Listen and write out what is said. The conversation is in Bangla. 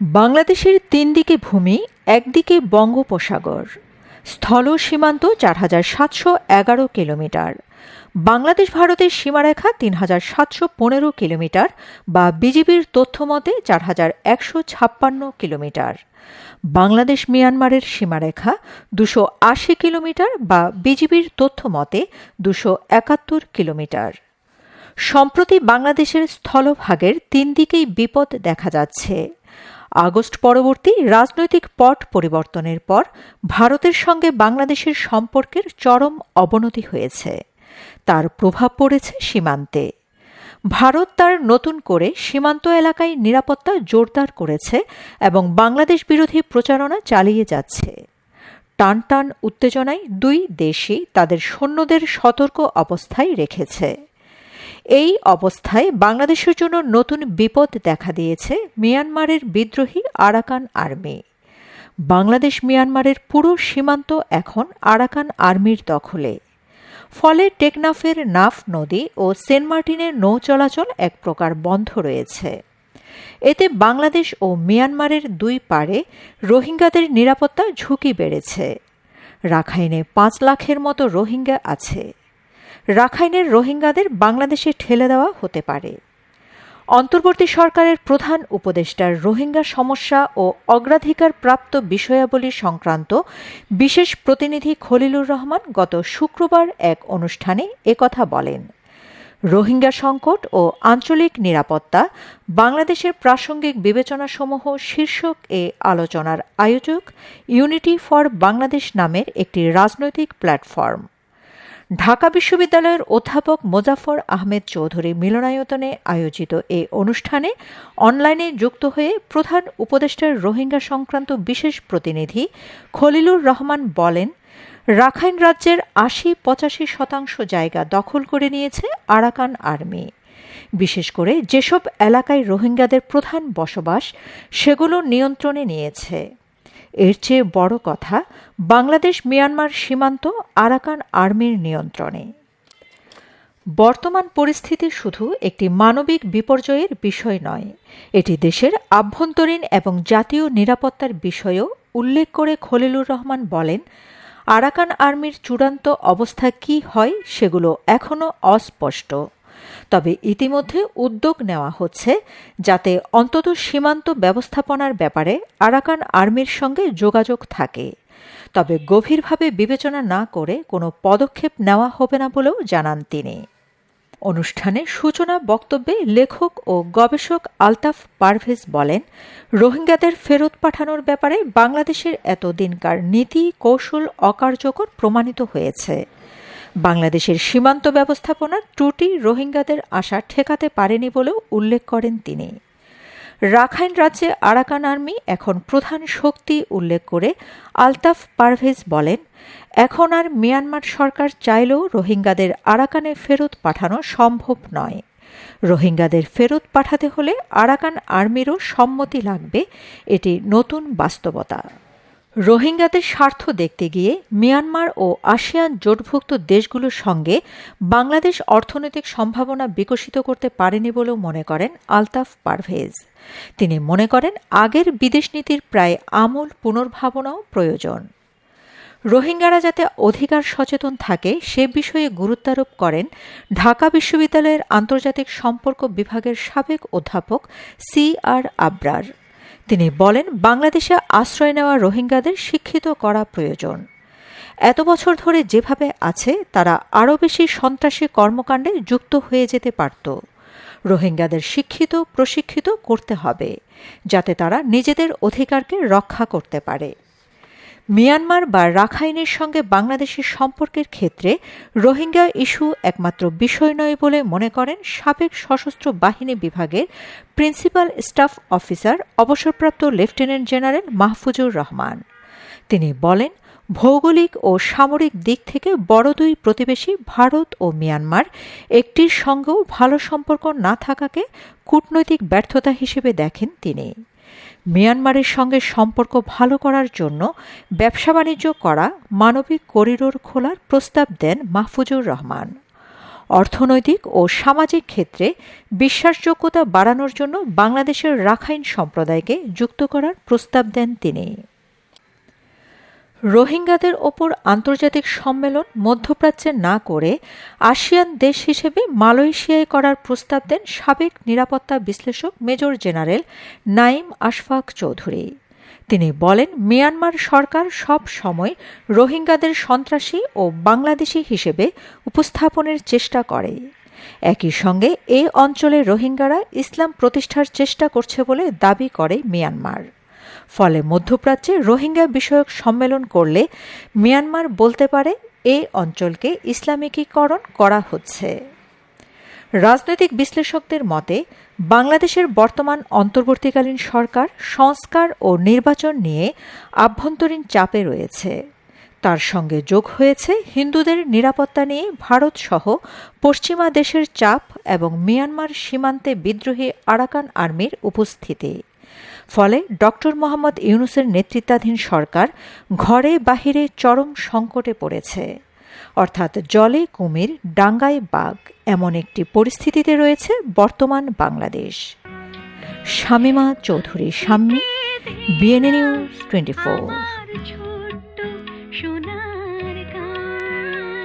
বাংলাদেশের তিন দিকে ভূমি, একদিকে বঙ্গোপসাগর। স্থল সীমান্ত চার হাজার সাতশো এগারো কিলোমিটার। বাংলাদেশ ভারতের সীমারেখা তিন হাজার সাতশো পনেরো কিলোমিটার বা বিজিবির তথ্যমতে চার হাজার একশো ছাপ্পান্ন কিলোমিটার। বাংলাদেশ মিয়ানমারের সীমারেখা দুশো আশি কিলোমিটার বা বিজিবির তথ্যমতে দুশো একাত্তর কিলোমিটার। সম্প্রতি বাংলাদেশের স্থলভাগের তিন দিকেই বিপদ দেখা যাচ্ছে। আগস্ট পরবর্তী রাজনৈতিক পট পরিবর্তনের পর ভারতের সঙ্গে বাংলাদেশের সম্পর্কের চরম অবনতি হয়েছে। তার প্রভাব পড়েছে সীমান্তে। ভারত তার নতুন করে সীমান্ত এলাকায় নিরাপত্তা জোরদার করেছে এবং বাংলাদেশ বিরোধী প্রচারণা চালিয়ে যাচ্ছে। টান টান উত্তেজনায় দুই দেশই তাদের সৈন্যদের সতর্ক অবস্থায় রেখেছে। এই অবস্থায় বাংলাদেশের জন্য নতুন বিপদ দেখা দিয়েছে মিয়ানমারের বিদ্রোহী আরাকান আর্মি। বাংলাদেশ মিয়ানমারের পুরো সীমান্ত এখন আরাকান আর্মির দখলে। ফলে টেকনাফের নাফ নদী ও সেন্ট মার্টিনের নৌ চলাচল এক প্রকার বন্ধ রয়েছে। এতে বাংলাদেশ ও মিয়ানমারের দুই পারে রোহিঙ্গাদের নিরাপত্তা ঝুঁকি বেড়েছে। রাখাইনে পাঁচ লাখের মতো রোহিঙ্গা আছে। রাখাইনের রোহিঙ্গাদের বাংলাদেশে ঠেলে দেওয়া হতে পারে। অন্তর্বর্তী সরকারের প্রধান উপদেষ্টার রোহিঙ্গা সমস্যা ও অগ্রাধিকার প্রাপ্ত বিষয়াবলী সংক্রান্ত বিশেষ প্রতিনিধি খলিলুর রহমান গত শুক্রবার এক অনুষ্ঠানে একথা বলেন। রোহিঙ্গা সংকট ও আঞ্চলিক নিরাপত্তা, বাংলাদেশের প্রাসঙ্গিক বিবেচনাসমূহ শীর্ষক এ আলোচনার আয়োজক ইউনিটি ফর বাংলাদেশ নামের একটি রাজনৈতিক প্ল্যাটফর্ম। ঢাকা বিশ্ববিদ্যালয়ের অধ্যাপক মোজাফর আহমেদ চৌধুরী মিলনায়তনে আয়োজিত এই অনুষ্ঠানে অনলাইনে যুক্ত হয়ে প্রধান উপদেষ্টার রোহিঙ্গা সংক্রান্ত বিশেষ প্রতিনিধি খলিলুর রহমান বলেন, রাখাইন রাজ্যের আশি পঁচাশি শতাংশ জায়গা দখল করে নিয়েছে আরাকান আর্মি। বিশেষ করে যেসব এলাকায় রোহিঙ্গাদের প্রধান বসবাস, সেগুলো নিয়ন্ত্রণে নিয়েছে। এর চেয়ে বড় কথা, বাংলাদেশ মিয়ানমার সীমান্ত আরাকান আর্মির নিয়ন্ত্রণে। বর্তমান পরিস্থিতি শুধু একটি মানবিক বিপর্যয়ের বিষয় নয়, এটি দেশের আভ্যন্তরীণ এবং জাতীয় নিরাপত্তার বিষয়েও উল্লেখ করে খলিলুর রহমান বলেন, আরাকান আর্মির চূড়ান্ত অবস্থা কি হয় সেগুলো এখনও অস্পষ্ট। তবে ইতিমধ্যে উদ্যোগ নেওয়া হচ্ছে যাতে অন্তত সীমান্ত ব্যবস্থাপনার ব্যাপারে আরাকান আর্মির সঙ্গে যোগাযোগ থাকে। তবে গভীরভাবে বিবেচনা না করে কোনো পদক্ষেপ নেওয়া হবে না বলেও জানান তিনি। অনুষ্ঠানে সূচনা বক্তব্যে লেখক ও গবেষক আলতাফ পারভেজ বলেন, রোহিঙ্গাদের ফেরত পাঠানোর ব্যাপারে বাংলাদেশের এতদিনকার নীতি, কৌশল, অকার্যকর প্রমাণিত হয়েছে। বাংলাদেশের সীমান্ত ব্যবস্থাপনার ত্রুটি রোহিঙ্গাদের আশা ঠেকাতে পারেনি বলেও উল্লেখ করেন তিনি। রাখাইন রাজ্যে আরাকান আর্মি এখন প্রধান শক্তি উল্লেখ করে আলতাফ পারভেজ বলেন, এখন আর মিয়ানমার সরকার চাইলেও রোহিঙ্গাদের আরাকানে ফেরত পাঠানো সম্ভব নয়। রোহিঙ্গাদের ফেরত পাঠাতে হলে আরাকান আর্মিরও সম্মতি লাগবে, এটি নতুন বাস্তবতা। রোহিঙ্গাদের স্বার্থ দেখতে গিয়ে মিয়ানমার ও আসিয়ান জোটভুক্ত দেশগুলোর সঙ্গে বাংলাদেশ অর্থনৈতিক সম্ভাবনা বিকশিত করতে পারেনি বলেও মনে করেন আলতাফ পারভেজ। তিনি মনে করেন আগের বিদেশ নীতির প্রায় আমূল পুনর্ভাবনাও প্রয়োজন। রোহিঙ্গারা যাতে অধিকার সচেতন থাকে, সে বিষয়ে গুরুত্বারোপ করেন ঢাকা বিশ্ববিদ্যালয়ের আন্তর্জাতিক সম্পর্ক বিভাগের সাবেক অধ্যাপক সি আর আবরার। তিনি বলেন, বাংলাদেশে আশ্রয় নেওয়া রোহিঙ্গাদের শিক্ষিত করা প্রয়োজন। এত বছর ধরে যেভাবে আছে, তারা আরও বেশি সন্ত্রাসী কর্মকাণ্ডে যুক্ত হয়ে যেতে পারত। রোহিঙ্গাদের শিক্ষিত, প্রশিক্ষিত করতে হবে, যাতে তারা নিজেদের অধিকারকে রক্ষা করতে পারে। মিয়ানমার বা রাখাইনের সঙ্গে বাংলাদেশের সম্পর্কের ক্ষেত্রে রোহিঙ্গা ইস্যু একমাত্র বিষয় নয় বলে মনে করেন সাবেক সশস্ত্র বাহিনী বিভাগের প্রিন্সিপাল স্টাফ অফিসার অবসরপ্রাপ্ত লেফটেন্যান্ট জেনারেল মাহফুজুর রহমান। তিনি বলেন, ভৌগোলিক ও সামরিক দিক থেকে বড় দুই প্রতিবেশী ভারত ও মিয়ানমার, একটির সঙ্গেও ভালো সম্পর্ক না থাকাকে কূটনৈতিক ব্যর্থতা হিসেবে দেখেন তিনি। মিয়ানমারের সঙ্গে সম্পর্ক ভালো করার জন্য ব্যবসা বাণিজ্য করা মানবিক করিডোর খোলার প্রস্তাব দেন মাহফুজুর রহমান। অর্থনৈতিক ও সামাজিক ক্ষেত্রে বিশ্বাসযোগ্যতা বাড়ানোর জন্য বাংলাদেশের রাখাইন সম্প্রদায়কে যুক্ত করার প্রস্তাব দেন তিনি। রোহিঙ্গাদের ওপর আন্তর্জাতিক সম্মেলন মধ্যপ্রাচ্যে না করে আসিয়ান দেশ হিসেবে মালয়েশিয়ায় করার প্রস্তাব দেন সাবেক নিরাপত্তা বিশ্লেষক মেজর জেনারেল নাইম আশফাক চৌধুরী। তিনি বলেন, মিয়ানমার সরকার সব সময় রোহিঙ্গাদের সন্ত্রাসী ও বাংলাদেশি হিসেবে উপস্থাপনের চেষ্টা করে। একই সঙ্গে এই অঞ্চলে রোহিঙ্গারা ইসলাম প্রতিষ্ঠার চেষ্টা করছে বলে দাবি করে মিয়ানমার। ফলে মধ্যপ্রাচ্যে রোহিঙ্গা বিষয়ক সম্মেলন করলে মিয়ানমার বলতে পারে এই অঞ্চলকে ইসলামিকীকরণ করা হচ্ছে। রাজনৈতিক বিশ্লেষকদের মতে, বাংলাদেশের বর্তমান অন্তর্বর্তীকালীন সরকার সংস্কার ও নির্বাচন নিয়ে আভ্যন্তরীণ চাপে রয়েছে। তার সঙ্গে যোগ হয়েছে হিন্দুদের নিরাপত্তা নিয়ে ভারত সহ পশ্চিমা দেশের চাপ এবং মিয়ানমার সীমান্তে বিদ্রোহী আরাকান আর্মির উপস্থিতি। ফলে ডক্টর মোহাম্মদ ইউনুসের নেতৃত্বাধীন সরকার ঘরে বাহিরে চরম সংকটে পড়েছে অর্থাৎ জলে কুমির ডাঙ্গায় বাঘ এমন একটি পরিস্থিতিতে রয়েছে বর্তমান Bangladesh Shamima Chowdhury Shammi BNA news twenty four